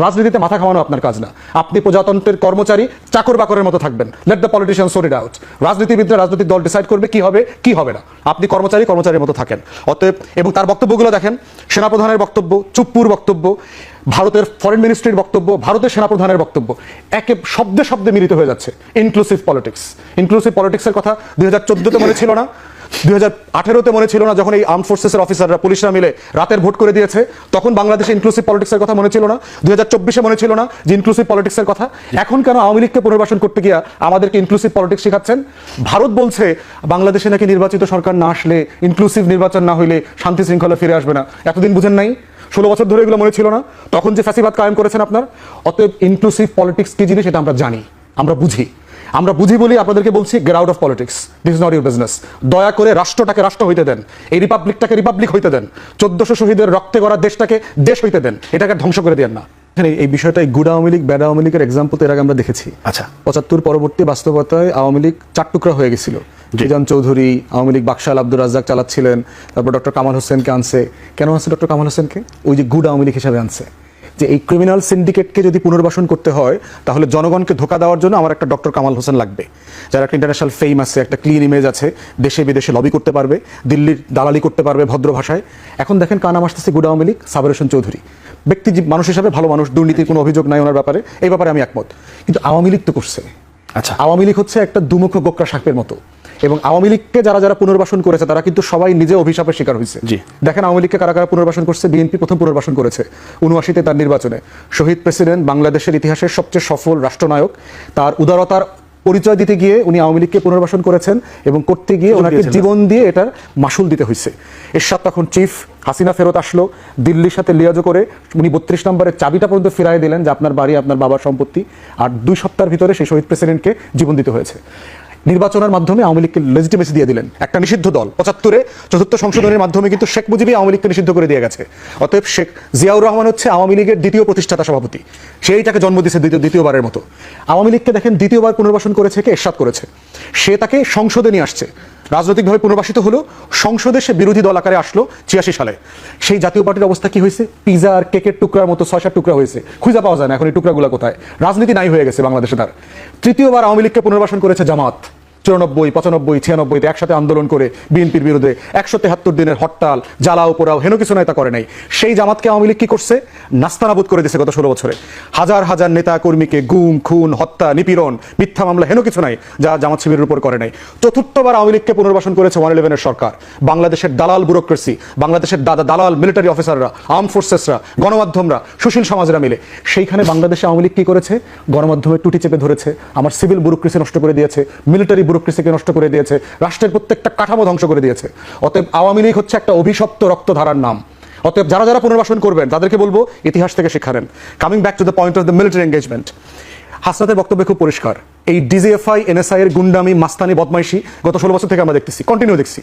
রাজনীতিতে মাথা খাওয়ানো আপনার কাজ না। আপনি প্রজাতন্ত্রের কর্মচারী, চাকর বাকরের মতো থাকবেন। Let the politician sort it out রাজনীতিবিদরা রাজনৈতিক দল ডিসাইড করবে কি হবে কি হবে না। আপনি কর্মচারী, কর্মচারীর মতো থাকেন। অতএব, এবং তার বক্তব্যগুলো দেখেন। সেনাপ্রধানের বক্তব্য, চুপ্পুর বক্তব্য, ভারতের ফরেন মিনিস্ট্রির বক্তব্য, ভারতের সেনাপ্রধানের বক্তব্য, একে শব্দে শব্দে মিলিত হয়ে যাচ্ছে। ইনক্লুসিভ পলিটিক্স ইনক্লুসিভ পলিটিক্সের কথা দুই হাজার চোদ্দোতে মনে ছিল না। দুই মনে ছিল না যখন এই আর্ম ফোর্সেসের অফিসাররা পুলিশরা মিলে রাতের ভোট করে দিয়েছে, তখন বাংলাদেশে ইনক্লুসিভ পলিটিক্সের কথা মনে ছিল না। দুই চব্বিশে মনে ছিল না যে ইনক্লুসিভ পলিটিক্সের কথা। এখন কেন আওয়ামী লীগকে পুনর্বাসন করতে গিয়া আমাদেরকে ইনক্লুসিভ পলিটিক্স শেখাচ্ছেন? ভারত বলছে, বাংলাদেশে নাকি নির্বাচিত সরকার না আসলে ইনক্লুসিভ নির্বাচন না হইলে শান্তি শৃঙ্খলা ফিরে আসবে না। এতদিন বুঝেন নাই? ষোলো বছর ধরে এগুলো মনে ছিল না। তখন যে ফ্যাসিবাদ কায়েম করেছেন আপনার, অতএব ইনক্লুসিভ পলিটিক্স কি জিনিস সেটা আমরা জানি, আমরা বুঝি। আমরা বুঝি বলি আপনাদেরকে বলছি get out of politics this is not your business দয়া করে রাষ্ট্রটাকে রাষ্ট্র হইতে দেন। এই রিপাবলিকটাকে রিপাবলিক হইতে দেন। চোদ্দশো শহীদের রক্তে করা দেশটাকে দেশ হইতে দেন। এটাকে ধ্বংস করে দেন না। এখানে এই বিষয়টা গুড আওয়ামী লীগ ব্যাড আওয়ামী লীগের এক্সাম্পল তো এর আগে আমরা দেখেছি। আচ্ছা। পঁচাত্তর পরবর্তী বাস্তবতায় আওয়ামী লীগ চার টুকরা হয়ে গেছিল। জিজান চৌধুরী আওয়ামী লীগ বাকশাল আব্দুর রাজ্জাক চালাচ্ছিলেন তারপর ডক্টর কামাল হোসেনকে আনছে। কেন আনছে ডক্টর কামাল হোসেনকে? ওই যে গুড আওয়ামী লীগ হিসাবে আনছে। যে এই ক্রিমিনাল সিন্ডিকেটকে যদি পুনর্বাসন করতে হয় তাহলে জনগণকে ধোকা দেওয়ার জন্য আমার একটা ডক্টর কামাল হোসেন লাগবে। যার একটা ইন্টারন্যাশনাল ফেম আছে একটা ক্লিন ইমেজ আছে দেশে বিদেশে লবি করতে পারবে দিল্লির দালালি করতে পারবে ভদ্র ভাষায়। এখন দেখেন কানাম আসতেছে গুড আওয়ামী লীগ সাবর হোসেন চৌধুরী। ব্যক্তি মানুষ হিসাবে ভালো মানুষ দুর্নীতির কোনো অভিযোগ নাই ওনার ব্যাপারে এই ব্যাপারে আমি একমত। কিন্তু আওয়ামী লীগ তো করছে। আচ্ছা। আওয়ামী লীগ হচ্ছে একটা দুমুখ গোকরা সাপের মতো। এবং আওয়ামী লীগকে যারা যারা পুনর্বাসন করেছে তারা কিন্তু সবাই নিজে অভিশাপের শিকার হয়েছে। জি। দেখেন আওয়ামী লীগকে কারা কারা পুনর্বাসন করছে? বিএনপি প্রথম পুনর্বাসন করেছে উনআশিতে তার নির্বাচনে। শহীদ প্রেসিডেন্ট বাংলাদেশের ইতিহাসের সবচেয়ে সফল রাষ্ট্রনায়ক তার উদারতার পরিচয় দিতে গিয়ে উনি আওয়ামী লীগকে পুনর্বাসন করেছেন এবং করতে গিয়ে ওনাকে জীবন দিয়ে এটার মাসুল দিতে হয়েছে। এরশাদ তখন চিফ হাসিনা ফেরত আসলো দিল্লির সাথে লিয়াজো করে উনি বত্রিশ নম্বরের চাবিটা পর্যন্ত ফিরাই দিলেন যে আপনার বাড়ি আপনার বাবার সম্পত্তি আর দুই সপ্তাহের ভিতরে সেই শহীদ প্রেসিডেন্টকে জীবন দিতে হয়েছে। নির্বাচনের মাধ্যমে আওয়ামী লীগকে লেজিটিমেসি দিয়ে দিলেন। একটা নিষিদ্ধ দল। পঁচাত্তরে চতুর্থ সংশোধনের মাধ্যমে কিন্তু শেখ মুজিবই আওয়ামী লীগকে নিষিদ্ধ করে দিয়ে গেছে। অতএব শেখ জিয়াউর রহমান হচ্ছে আওয়ামী লীগের দ্বিতীয় প্রতিষ্ঠাতা সভাপতি। সেই তাকে জন্ম দিয়েছে দ্বিতীয় দ্বিতীয়বারের মতো। আওয়ামী লীগকে দেখেন দ্বিতীয়বার পুনর্বাসন করেছে কে? এরশাদ করেছে। সে তাকে সংসদে নিয়ে আসছে। রাজনৈতিকভাবে পুনর্বাসিত হলো, সংসদে সে বিরোধী দল আকারে আসলো ছিয়াশি সালে। সেই জাতীয় পার্টির অবস্থা কি হয়েছে? পিজা আর কেকের টুকরার মতো ছয় সাত টুকরা হয়েছে। খুঁজে পাওয়া যায় না, এখন এই টুকরাগুলো কোথায়? রাজনীতি নাই হয়ে গেছে বাংলাদেশে তার। তৃতীয়বার আওয়ামী লীগকে পুনর্বাসন করেছে জামাত। চুরানব্বই, পঁচানব্বই, ছিয়ানব্বইতে একসাথে আন্দোলন করে বিএনপির বিরুদ্ধে একশো তেহাত্তর দিনের হরতাল, জ্বালাও পোড়াও, হেন কিছু নেতা করে নাই। সেই জামাতকে আওয়ামী লীগ কি করছে? নাস্তানাবুদ করে দিয়েছে গত ষোলো বছরে। হাজার হাজার নেতা কর্মীকে গুম, খুন, হত্যা, নিপীড়ন, মিথ্যা মামলা, হেন কিছু নাই যা জামাত শিবিরের উপর করে নাই। চতুর্থবার আওয়ামী লীগকে পুনর্বাসন করেছে ওয়ান ইলেভেনের সরকার। বাংলাদেশের দালাল ব্যুরোক্রেসি, বাংলাদেশের দাদা দালাল মিলিটারি অফিসাররা আর্ম ফোর্সেসরা, গণমাধ্যমরা, সুশীল সমাজরা মিলে। সেইখানে বাংলাদেশে আওয়ামী লীগ কি করেছে? গণমাধ্যমে টুটি চেপে ধরেছে। আমার সিভিল ব্যুরোক্রেসি নষ্ট করে দিয়েছে। মিলিটারি ব্যুরোক্রেসিকে নষ্ট করে দিয়েছে, রাষ্ট্রের প্রত্যেকটা কাঠামো ধ্বংস করে দিয়েছে। অতএব আওয়ামী লীগ হচ্ছে একটা অভিশপ্ত রক্তধারার নাম। অতএব যারা যারা পুনর্বাসন করবেন, তাদেরকে বলব ইতিহাস থেকে শিক্ষা নেন। Coming back to the point of the military engagement হাসনাতের বক্তব্য খুব পরিষ্কার। এই ডিজিএফআই এনএসআই এর গুন্ডামি, মাস্তানি, বদমাইশি গত ষোলো বছর থেকে আমরা দেখতেছি কন্টিনিউ দেখছি।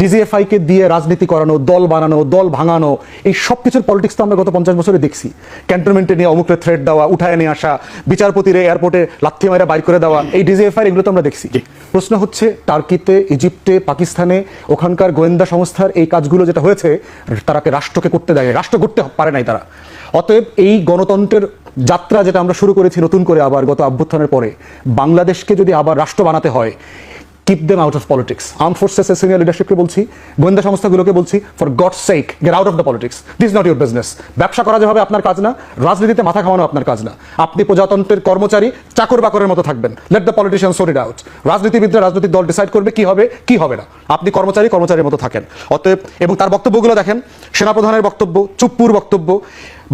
ডিজিএফআই কে দিয়ে রাজনীতি করানো দল বানানো দল ভাঙানো এই সব কিছুর পলিটিক্স তো আমরা গত পঞ্চাশ বছরে দেখছি। ক্যান্টনমেন্টে নিয়ে অমুকরে থ্রেড দেওয়া উঠায় নিয়ে আসা বিচারপতির এয়ারপোর্টে লাথি মারা বাইর করে দেওয়া এই ডিজিএফআই এগুলো তো আমরা দেখছি। প্রশ্ন হচ্ছে টার্কিতে ইজিপ্টে পাকিস্তানে ওখানকার গোয়েন্দা সংস্থার এই কাজগুলো যেটা হয়েছে তারাকে রাষ্ট্রকে করতে দেয় রাষ্ট্র করতে পারে নাই তারা। অতএব এই গণতন্ত্রের যাত্রা যেটা আমরা শুরু করেছি নতুন করে আবার গত অভ্যুত্থানের পরে বাংলাদেশকে যদি আবার রাষ্ট্র বানাতে হয় keep them out of politics arm forces senior লিডারশিপকে বলছি, গোয়েন্দা সংস্থাগুলোকে বলছি for god sake get out of the politics this not your business ব্যবসা করা যেভাবে আপনার কাজ না, রাজনীতিতে মাথা খাওয়ানো আপনার কাজ না। আপনি প্রজাতন্ত্রের কর্মচারী, চাকর বাকরের মতো থাকবেন। Let the politician sort it out রাজনীতিবিদরা রাজনৈতিক দল ডিসাইড করবে কি হবে কি হবে না। আপনি কর্মচারী, কর্মচারীর মতো থাকেন। অতএব, এবং তার বক্তব্যগুলো দেখেন, সেনাপ্রধানের বক্তব্য, চুপ্পুর বক্তব্য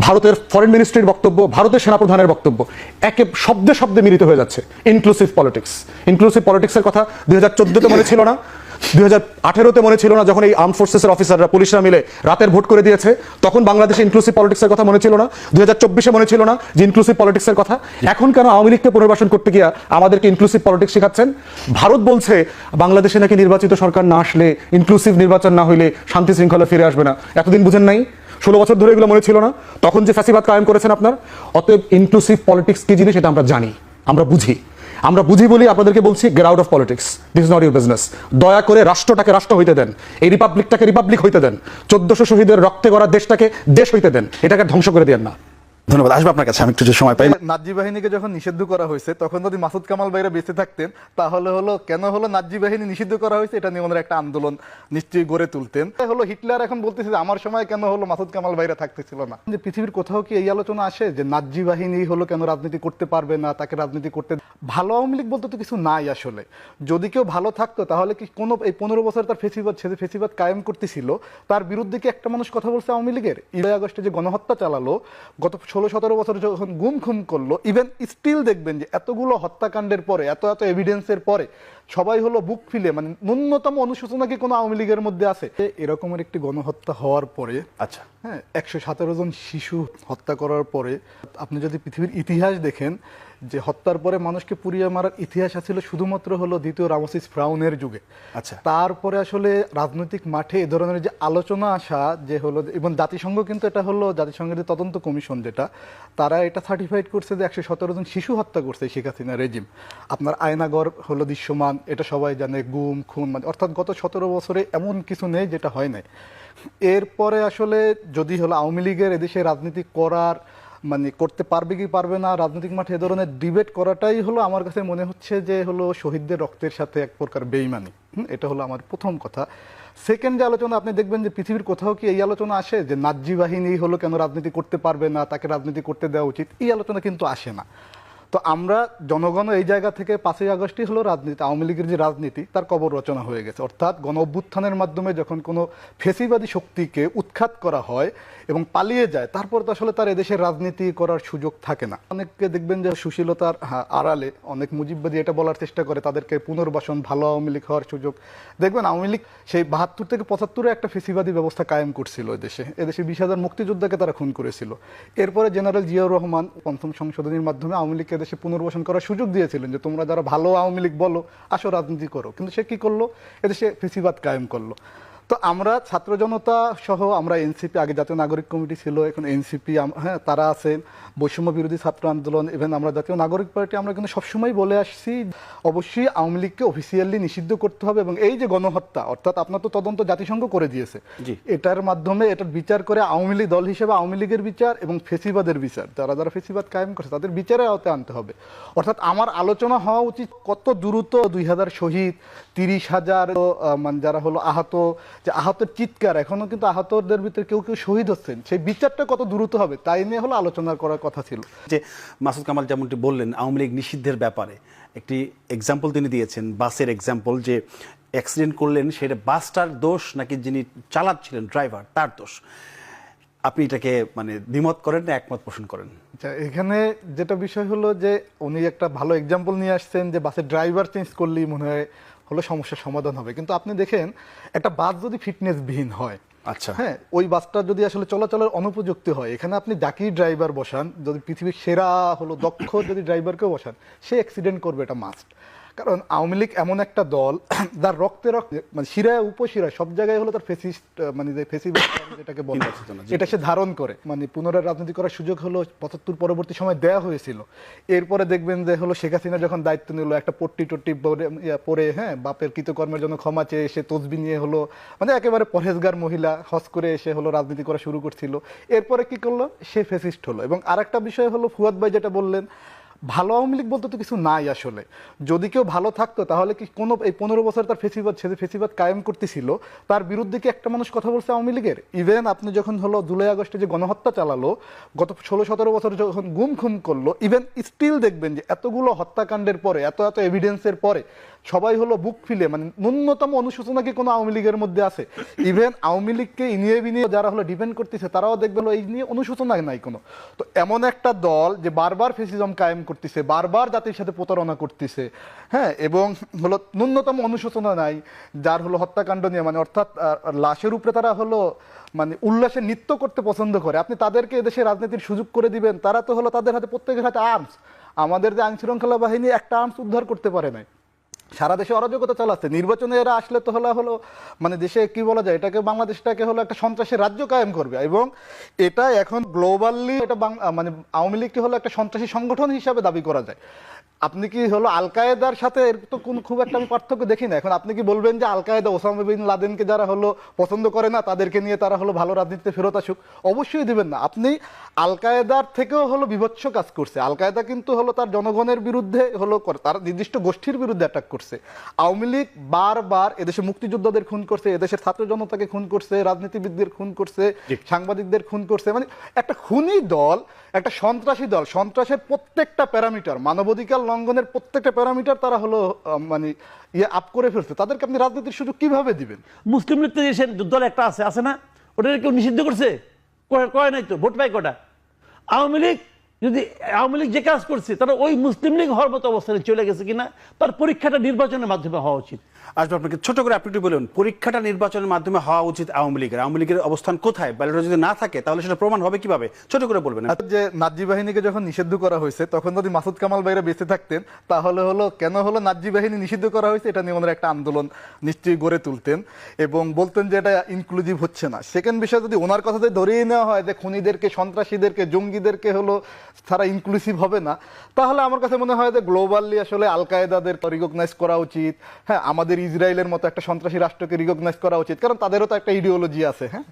ভারতের ফরেন মিনিস্ট্রির বক্তব্য, ভারতের সেনাপ্রধানের বক্তব্য, একে শব্দে শব্দে মিলিত হয়ে যাচ্ছে ইনক্লুসিভ পলিটিক্স ইনক্লুসিভ পলিটিক্সের কথা দুই হাজার চোদ্দোতে মনে ছিল না, দুই হাজার আঠেরোতে মনে ছিল না, যখন এই আর্ম ফোর্সেসের অফিসাররা পুলিশরা মিলে রাতের ভোট করে দিয়েছে, তখন বাংলাদেশে ইনক্লুসিভ পলিটিক্সের কথা মনে ছিল না, দুই হাজার চব্বিশে মনে ছিল না যে ইনক্লুসিভ পলিটিক্সের কথা। এখন কেন আওয়ামী লীগকে পুনর্বাসন করতে গিয়া আমাদেরকে ইনক্লুসিভ পলিটিক্স শেখাচ্ছেন? ভারত বলছে, বাংলাদেশে নাকি নির্বাচিত সরকার না আসলে ইনক্লুসিভ নির্বাচন না হইলে শান্তি শৃঙ্খলা ফিরে আসবে না। এতদিন বুঝেন নাই? ষোলো বছর ধরে এগুলো মনে ছিল না। তখন যে ফ্যাসিবাদ কায়েম করেছেন আপনার, অতএব ইনক্লুসিভ পলিটিক্স কি জিনিস সেটা আমরা জানি, আমরা বুঝি। আমরা বুঝি বলি আপনাদেরকে বলছি get out of politics this is not your business দয়া করে রাষ্ট্রটাকে রাষ্ট্র হইতে দেন, এই রিপাবলিকটাকে রিপাবলিক হইতে দেন, চোদ্দশো শহীদের রক্তে করা দেশটাকে দেশ হইতে দেন, এটাকে ধ্বংস করে দেন না। ধন্যবাদ, আসব আপনার কাছে, আমি একটু সময় পাই। নাজি বাহিনীকে যখন নিষিদ্ধ করা হয়েছে, তখন যদি মাসুদ কামাল ভাইরা বেঁচে থাকতেন, তাহলে হলো, কেন হলো নাজি বাহিনী নিষিদ্ধ করা হয়েছে, এটা নিয়ে একটা আন্দোলন নিশ্চয়ই গড়ে তুলতেন। হলো হিটলার এখন বলতেছে যে, আমার সময় কেন হলো মাসুদ কামাল ভাইরা থাকতেছিল না? যে পৃথিবীর কোথাও কি এই আলোচনা আসে যে নাজি বাহিনী হলো কেন রাজনীতি করতে পারবে না, তাকে রাজনীতি করতে ভালো আওয়ামী লীগ বলতে তো কিছু নাই আসলে। যদি কেউ ভালো থাকতো, তাহলে কি কোনো, এই পনেরো বছর তার ফেসিবাদ ছেড়ে ফেসিবাদ কায়েম করতেছিল? তার বিরুদ্ধে কি একটা মানুষ কথা বলছে আওয়ামী লীগের? ইডে আগস্টে যে গণহত্যা চালালো, গত ষোলো, সতেরো বছর যখন গুম খুম করল ইভেন স্টিল দেখবেন যে এতগুলো হত্যাকাণ্ডের পরে, এত এত এভিডেন্সের পরে সবাই হলো বুক ফিলে মানে ন্যূনতম অনুশোচনা কি কোনো আওয়ামী লীগের মধ্যে আছে? এরকমের একটি গণহত্যা হওয়ার পরে আচ্ছা। হ্যাঁ একশো সতেরো জন শিশু হত্যা করার পরে আপনি যদি পৃথিবীর ইতিহাস দেখেন যে হত্যার পরে মানুষকে পুড়িয়ে মারার ইতিহাস আছিল শুধুমাত্র হলো দ্বিতীয় রামসিস ফ্রাউনের যুগে। আচ্ছা। তারপরে আসলে রাজনৈতিক মাঠে এ ধরনের যে আলোচনা আসা যে হলো এবং জাতিসংঘ কিন্তু এটা হলো জাতিসংঘের যে তদন্ত কমিশন যেটা তারা এটা সার্টিফাইড করছে যে একশো সতেরো জন শিশু হত্যা করছে শেখ হাসিনা রেজিম আপনার আয়নাগর হলো দৃশ্যমান এটা সবাই জানে, গুম, খুন মানে অর্থাৎ গত সতেরো বছরে এমন কিছু নেই যেটা হয় নাই। এরপরে আসলে যদি হলো আওয়ামী লীগের এদেশে রাজনীতি করার মানে করতে পারবে কি পারবে না, রাজনৈতিক মাঠে এ ধরনের ডিবেট করাটাই হলো আমার কাছে মনে হচ্ছে যে হলো শহীদদের রক্তের সাথে এক প্রকার বেইমানি। এটা হলো আমার প্রথম কথা। সেকেন্ড যে আলোচনা, আপনি দেখবেন যে পৃথিবীর কোথাও কি এই আলোচনা আসে যে নাজি বাহিনী হলো কেন রাজনীতি করতে পারবে না, তাকে রাজনীতি করতে দেওয়া উচিত? এই আলোচনা কিন্তু আসে না। তো আমরা জনগণ এই জায়গা থেকে পাঁচই আগস্টই হলো রাজনীতি, আওয়ামী লীগের যে রাজনীতি, তার কবর রচনা হয়ে গেছে। অর্থাৎ গণ অভ্যুত্থানের মাধ্যমে যখন কোনো ফেসিবাদী শক্তিকে উৎখাত করা হয় এবং পালিয়ে যায়। তারপর তো আসলে তার এদেশের রাজনীতি করার সুযোগ থাকে না। অনেককে দেখবেন যে সুশীলতার হ্যাঁ, আড়ালে অনেক মুজিববাদী এটা বলার চেষ্টা করে তাদেরকে পুনর্বাসন ভালো আওয়ামী লীগ হওয়ার সুযোগ। দেখবেন আওয়ামী লীগ সেই বাহাত্তর থেকে পঁচাত্তরে একটা ফেসিবাদী ব্যবস্থা কায়েম করছিল এদেশে। এদেশে বিশ হাজার মুক্তিযোদ্ধাকে তারা খুন করেছিল। এরপরে জেনারেল জিয়াউর রহমান পঞ্চম সংশোধনীর মাধ্যমে আওয়ামী লীগকে দেশে পুনর্বাসন করার সুযোগ দিয়েছিলেন যে তোমরা যারা ভালো আওয়ামী লীগ বলো আসো রাজনীতি করো। কিন্তু সে কি করল? এদেশে ফেসিবাদ কায়েম করল। তো আমরা ছাত্র জনতা সহ আমরা এনসিপি আগে জাতীয় নাগরিক কমিটি ছিল এখন এনসিপি হ্যাঁ তারা আছেন। বৈষম্য বিরোধী ছাত্র আন্দোলন ইভেন আমরা জাতীয় নাগরিক পার্টি আমরা কিন্তু সবসময় বলে আসছি অবশ্যই আওয়ামী লীগকে অফিসিয়ালি নিষিদ্ধ করতে হবে এবং এই যে গণহত্যা অর্থাৎ আপনার তো তদন্ত জাতিসংঘ করে দিয়েছে এটার মাধ্যমে এটার বিচার করে আওয়ামী লীগ দল হিসেবে আওয়ামী লীগের বিচার এবং ফেসিবাদের বিচার যারা যারা ফেসিবাদ কায়েম করছে তাদের বিচারের আওতায় আনতে হবে। অর্থাৎ আমার আলোচনা হওয়া উচিত কত দ্রুত দুই হাজার শহীদ তিরিশ হাজার মানে যারা হলো আহত যে আহতের চিৎকার এখনও কিন্তু আহতদের ভিতরে কেউ কেউ শহীদ হচ্ছেন। সেই বিচারটা কত দ্রুত হবে তাই নিয়ে হলো আলোচনা করার কথা ছিল। যে মাসুদ কামাল যেমনটি বললেন আওয়ামী লীগ নিষিদ্ধের ব্যাপারে একটি এক্সাম্পল তিনি দিয়েছেন বাসের এক্সাম্পল যে অ্যাক্সিডেন্ট করলেন সেটা বাসটার দোষ নাকি যিনি চালাচ্ছিলেন ড্রাইভার তার দোষ। আপনি এটাকে মানে দ্বিমত করেন না একমত পোষণ করেন? আচ্ছা এখানে যেটা বিষয় হলো যে উনি একটা ভালো এক্সাম্পল নিয়ে আসছেন যে বাসের ড্রাইভার চেঞ্জ করলেই মনে হয় হলো সমস্যার সমাধান হবে। কিন্তু আপনি দেখেন একটা বাস যদি ফিটনেস বিহীন হয় আচ্ছা। হ্যাঁ ওই বাসটা যদি আসলে চলাচলের অনুপযুক্ত হয় এখানে আপনি যাকেই ড্রাইভার বসান যদি পৃথিবীর সেরা হলো দক্ষ যদি ড্রাইভারকেও বসান সে অ্যাক্সিডেন্ট করবে এটা মাস্ট কারণ আওয়ামী লীগ এমন একটা দল যার রক্তে রক্তে মানে শিরায় উপশিরায় সব জায়গায় হলো তার ফেসিস্ট মানে যে ফেসিবাদ যেটাকে বলে। এটা সে ধারণ করে। মানে পুনরায় রাজনীতি করার সুযোগ হলো পঁচাত্তর পরবর্তী সময় দেয়া হয়েছিল। এরপরে দেখবেন যে হলো শেখ হাসিনা যখন দায়িত্ব নিল একটা পট্টি টট্টি পরে পরে হ্যাঁ বাপের কৃতকর্মের জন্য ক্ষমা চেয়ে এসে তসবি নিয়ে হলো মানে একেবারে পরহেজগার মহিলা হজ করে এসে হলো রাজনীতি করা শুরু করছিল। এরপরে কি করল? সে ফেসিস্ট হলো। এবং আরেকটা বিষয় হলো ফুয়াদ ভাই যেটা বললেন ভালো আওয়ামী লীগ বলতে তো কিছু নাই আসলে। যদি কেউ ভালো থাকতো, তাহলে কি কোনো, এই পনেরো বছর তার ফেসিবাদ ছেড়ে ফেসিবাদ কায়েম করতেছিল, তার বিরুদ্ধে কি একটা মানুষ কথা বলছে আওয়ামী লীগের? ইভেন আপনি যখন হলো জুলাই, আগস্টে যে গণহত্যা চালালো, গত ষোলো, সতেরো বছর যখন গুম খুম করল ইভেন স্টিল দেখবেন যে এতগুলো হত্যাকাণ্ডের পরে, এত এত এভিডেন্সের পরে, সবাই হলো বুক ফিলে মানে ন্যূনতম অনুশোচনা কি কোনো আওয়ামী লীগের মধ্যে আছে? ইভেন আওয়ামী লীগকে ইনিয়ে বিনিয়ে যারা হলো ডিপেন্ড করতেছে, তারাও দেখবে হলো এই নিয়ে অনুশোচনা নাই কোনো। তো এমন একটা দল যে বারবার ফেসিজম কায়েম করতেছে, বারবার জাতির সাথে প্রতারণা করতেছে। হ্যাঁ এবং হলো ন্যূনতম অনুশোচনা নাই, যার হলো হত্যাকাণ্ড নিয়ে মানে অর্থাৎ লাশের উপরে তারা হলো মানে উল্লাসে নৃত্য করতে পছন্দ করে। আপনি তাদেরকে এদেশে রাজনীতির সুযোগ করে দিবেন, তারা তো হলো তাদের হাতে প্রত্যেকের হাতে আর্মস আমাদের যে আইন শৃঙ্খলা বাহিনী একটা আর্মস উদ্ধার করতে পারে নাই। সারা দেশে অরাজকতা চালাচ্ছে। নির্বাচনে এরা আসলে তো হলো হলো মানে দেশে কি বলা যায়, এটাকে বাংলাদেশটাকে হলো একটা সন্ত্রাসের রাজ্য কায়েম করবে। এবং এটা এখন গ্লোবালি এটা মানে আওয়ামী লীগকে হলো একটা সন্ত্রাসী সংগঠন হিসাবে দাবি করা যায়। আপনি কি হলো আল কায়েদার সাথে এর তো কোন খুব একটা আমি পার্থক্য দেখি না। এখন আপনি কি বলবেন যে আল কায়েদা ওসামা বিন লাদেনকে যারা হলো পছন্দ করে না তাদেরকে নিয়ে তারা হলো ভালো রাজনীতিতে ফেরত আসুক? অবশ্যই দিবেন না। আপনি আল কায়েদার থেকেও হলো বিভৎস কাজ করছে। আল কায়েদা কিন্তু হলো তার জনগণের বিরুদ্ধে হলো করে- তার নির্দিষ্ট গোষ্ঠীর বিরুদ্ধে অ্যাটাক করছে। আওয়ামী লীগ বারবার এদেশে মুক্তিযোদ্ধাদের খুন করছে এদেশের ছাত্র জনতাকে খুন করছে রাজনীতিবিদদের খুন করছে সাংবাদিকদের খুন করছে। মানে একটা খুনি দল একটা সন্ত্রাসী দল সন্ত্রাসের প্রত্যেকটা প্যারামিটার মানবাধিকার লঙ্ঘনের প্রত্যেকটা প্যারামিটার তারা হলো মানে ইয়ে আপ করে ফেলছে। তাদেরকে আপনি রাজনীতির সুযোগ কীভাবে দিবেন? মুসলিম লীগ তো দেশের দল একটা আছে আছে না? ওটা কেউ নিষিদ্ধ করছে? করে- করে নাই তো? ভোট পাই কটা? আওয়ামী লীগ যদি, আওয়ামী লীগ যে কাজ করছে তারা ওই মুসলিম লীগ হওয়ার মতো অবস্থানে চলে গেছে কিনা? তার পরীক্ষাটা নির্বাচনের মাধ্যমে হওয়া উচিত। আসবে আপনাকে ছোট করে আপনি একটু বলুন, পরীক্ষাটা নির্বাচনের মাধ্যমে হওয়া উচিত আওয়ামী লীগের? আওয়ামী লীগের অবস্থান কোথায়? ব্যালটে যদি না থাকে, তাহলে সেটা প্রমাণ হবে কীভাবে? ছোট করে বলবেন। যে নাজি বাহিনীকে যখন নিষিদ্ধ করা হয়েছে, তখন যদি মাসুদ কামাল ভাইরা বেঁচে থাকতেন, তাহলে হলো, কেন হলো নাজি বাহিনী নিষিদ্ধ করা হয়েছে? এটা নিয়ে একটা আন্দোলন নিশ্চয়ই গড়ে তুলতেন এবং বলতেন যে এটা ইনক্লুসিভ হচ্ছে না। সেকেন্ড বিষয়, যদি ওনার কথাতে ধরিয়ে নেওয়া হয় যে খুনিদেরকে, সন্ত্রাসীদেরকে, জঙ্গিদেরকে হলো তারা ইনক্লুসিভ হবে না, তাহলে আমার কাছে মনে হয় যে গ্লোবালি আসলে আল কায়দাদের রিকগনাইজ করা উচিত। হ্যাঁ আমাদের ইসরায়েলের মতো একটা সন্ত্রাসী রাষ্ট্রকে রিকগনাইজ করা উচিত। কারণ তাদেরও তো একটা ইডিওলজি আছে হ্যাঁ?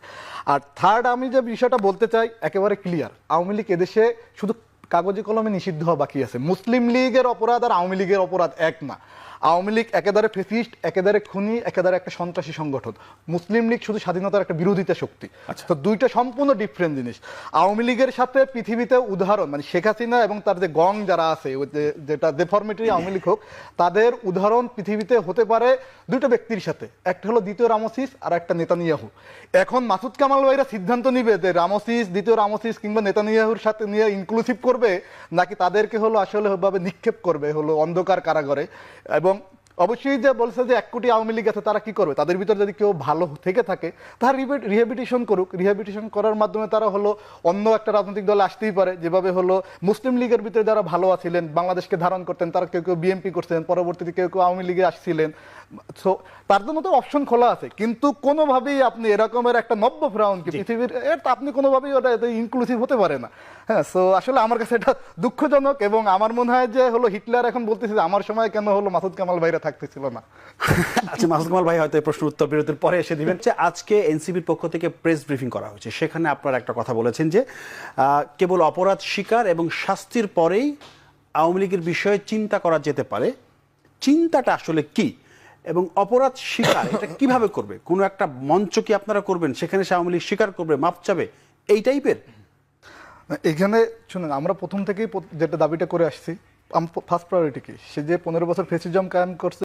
আর থার্ড আমি যে বিষয়টা বলতে চাই, একেবারে ক্লিয়ার আওয়ামী লীগ এদেশে শুধু কাগজে কলমে নিষিদ্ধ হওয়া বাকি আছে। মুসলিম লীগের অপরাধ আর আওয়ামী লীগের অপরাধ এক না। আওয়ামী লীগ একেবারে ফেসিস্ট একেবারে খুনি একেবারে একটা সন্ত্রাসী সংগঠন। মুসলিম লীগ শুধু স্বাধীনতার একটা বিরোধিতা শক্তি। তো দুইটা সম্পূর্ণ ডিফারেন্ট জিনিস। আওয়ামী লীগের সাথে পৃথিবীতে উদাহরণ মানে শেখ হাসিনা এবং তার যে গং যারা আছে যে- যেটা ডেফরমেটরি আওয়ামী লীগ হোক তাদের উদাহরণ পৃথিবীতে হতে পারে দুটো ব্যক্তির সাথে। একটা হলো দ্বিতীয় রামসিস আর একটা নেতানিয়াহু। এখন মাসুদ কামাল ভাইরা সিদ্ধান্ত নিবে যে রামসিস দ্বিতীয় রামসিস কিংবা নেতানিয়াহুর সাথে নিয়ে ইনক্লুসিভ করবে নাকি তাদেরকে হলো আসলে ভাবে নিক্ষেপ করবে হলো অন্ধকার কারাগারে। এবং con অবশ্যই যে বলছে যে এক কোটি আওয়ামী লীগ আছে তারা কি করবে? তাদের ভিতরে যদি কেউ ভালো থেকে থাকে তারা রিহেবিটেশন করুক। রিহেবিটেশন করার মাধ্যমে তারা হলো অন্য একটা রাজনৈতিক দলে আসতেই পারে। যেভাবে হলো মুসলিম লীগের ভিতরে যারা ভালো আছিলেন বাংলাদেশকে ধারণ করতেন তারা কেউ কেউ বিএনপি করছেন পরবর্তীতে কেউ কেউ আওয়ামী লীগে আসছিলেন। সো তার জন্য তো অপশন খোলা আছে। কিন্তু কোনোভাবেই আপনি এরকমের একটা নব্য ফ্রাউনকে পৃথিবীর এর তো আপনি কোনোভাবেই ওটা ইনক্লুসিভ হতে পারে না। হ্যাঁ সো আসলে আমার কাছে এটা দুঃখজনক এবং আমার মনে হয় যে হলো হিটলার এখন বলতেছে যে আমার সময় কেন হলো মাসুদ কামাল ভাইরা থাকতেছিল না। আচ্ছা মাসুদ কামাল ভাই হয়তো এই প্রশ্ন উত্তর বিরতির পরে এসে দিবেন। যে আজকে এনসিবির পক্ষ থেকে প্রেস ব্রিফিং করা হয়েছে। সেখানে আপনারা একটা কথা বলেছেন যে কেবল অপরাধ স্বীকার এবং শাস্তির পরেই আওয়ামী লীগের বিষয়ে চিন্তা করা যেতে পারে। চিন্তাটা আসলে কি? এবং অপরাধ স্বীকার এটা কীভাবে করবে? কোনো একটা মঞ্চ কি আপনারা করবেন? সেখানে সে আওয়ামী লীগ স্বীকার করবে মাপ চাবে? এই টাইপের এখানে শুনুন আমরা প্রথম থেকেই যেটা দাবিটা করে আসছি ফার্স্ট প্রায়োরিটি কি? সে যে পনেরো বছর ফেসিজম কায়েম করছে